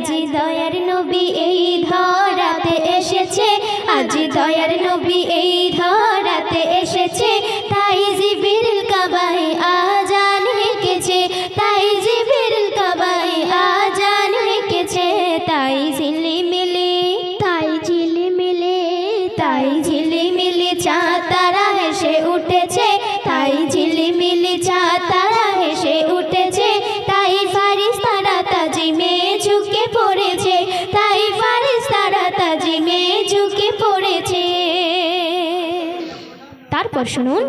আজি দয়ার নবী এই ধরাতে এসেছে। আজি দয়ার নবী এই ধরাতে তারপর শুনুন।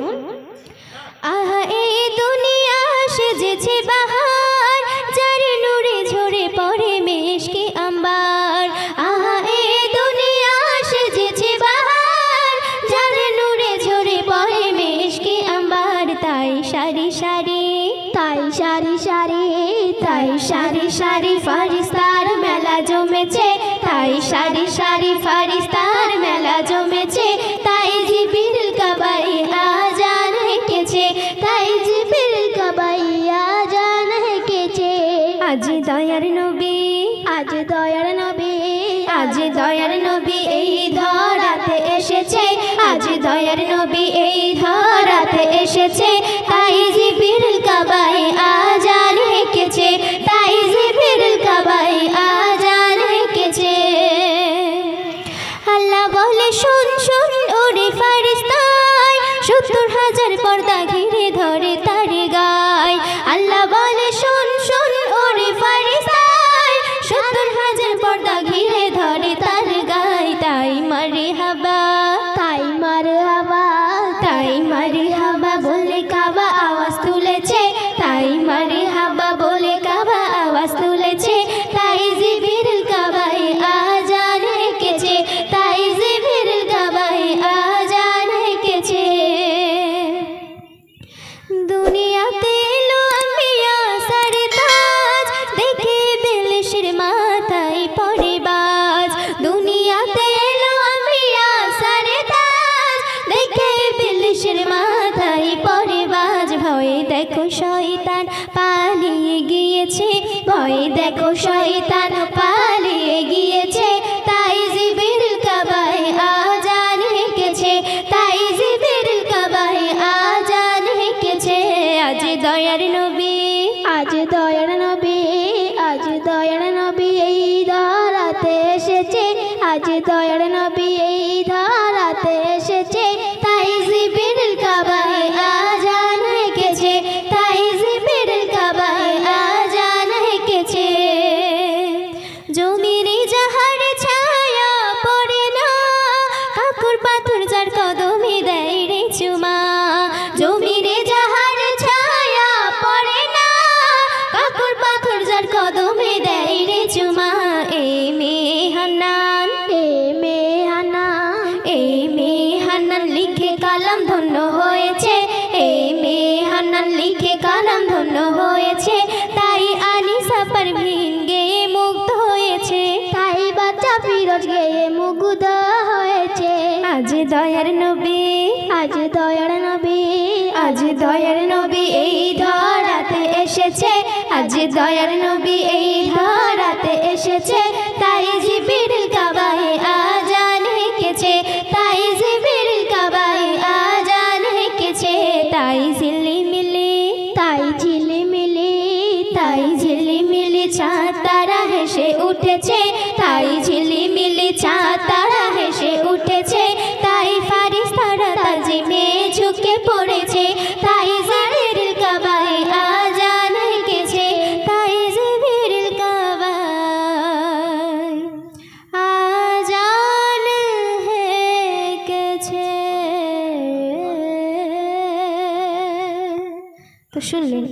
আহা, এই দুনিয়া সেজেছে বাহার, যার নূরে ঝরে পড়ে মেশকে আম্বার। আহা, এই দুনিয়া সেজেছে বাহার, যার নূরে ঝরে পড়ে মেশকে আম্বার। তাই সারি সারি, তাই সারি সারি, তাই সারি সারি ফারিস্তার মেলা জমেছে, তাই সারি সারি ফারিস্তার মেলা জমেছে আজ দয়ার নবী এই ধরাতে এসেছে, আজ দয়ার নবী এই ধরাতে এসেছে, তাই জিবির কাবাই আজান হেঁকেছে তাই জিবির কাবাই আজান হেঁকেছে আল্লাহ বলে, শুন শুন ওরে ফারিস্তায় সত্তর হাজার পর্দা ঘিরে ধরে তারে গায়। আল্লাহ বলে, শুন তাই মারে দেখো শয়তান পালিয়ে গিয়েছে। ভয়ে দেখো শয়তান পালিয়ে গিয়েছে। তাই জিবির কাবায় আজান হেঁকেছে। তাই জিবির কাবায় আজান হেঁকেছে। আজ দয়ার নবী, আজ দয়ার নবী, আজ দয়ার নবী এই ধরাতে এসেছে। আজ দয়ার নবী লিখে কালাম ধন্য হয়েছে তাই আনিসা পারভিন গেয়ে মুগ্ধ হয়েছে। তাই বাচ্চা ফিরোজ গেয়ে মুগ্ধ হয়েছে। আজ দয়ার নবী আজ দয়ার নবী আজ দয়ার নবী এই ধরাতে এসেছে। আজ দয়ার নবী এই ধরাতে এসেছে তাই জিবির কাবায় উঠেছে, তাই ঝিলি মিলি চাঁদ তারা হেসে উঠেছে, তাই ফারিস তারা তাজিমে ঝুঁকে পড়েছে, তাই তাই শুনলেন?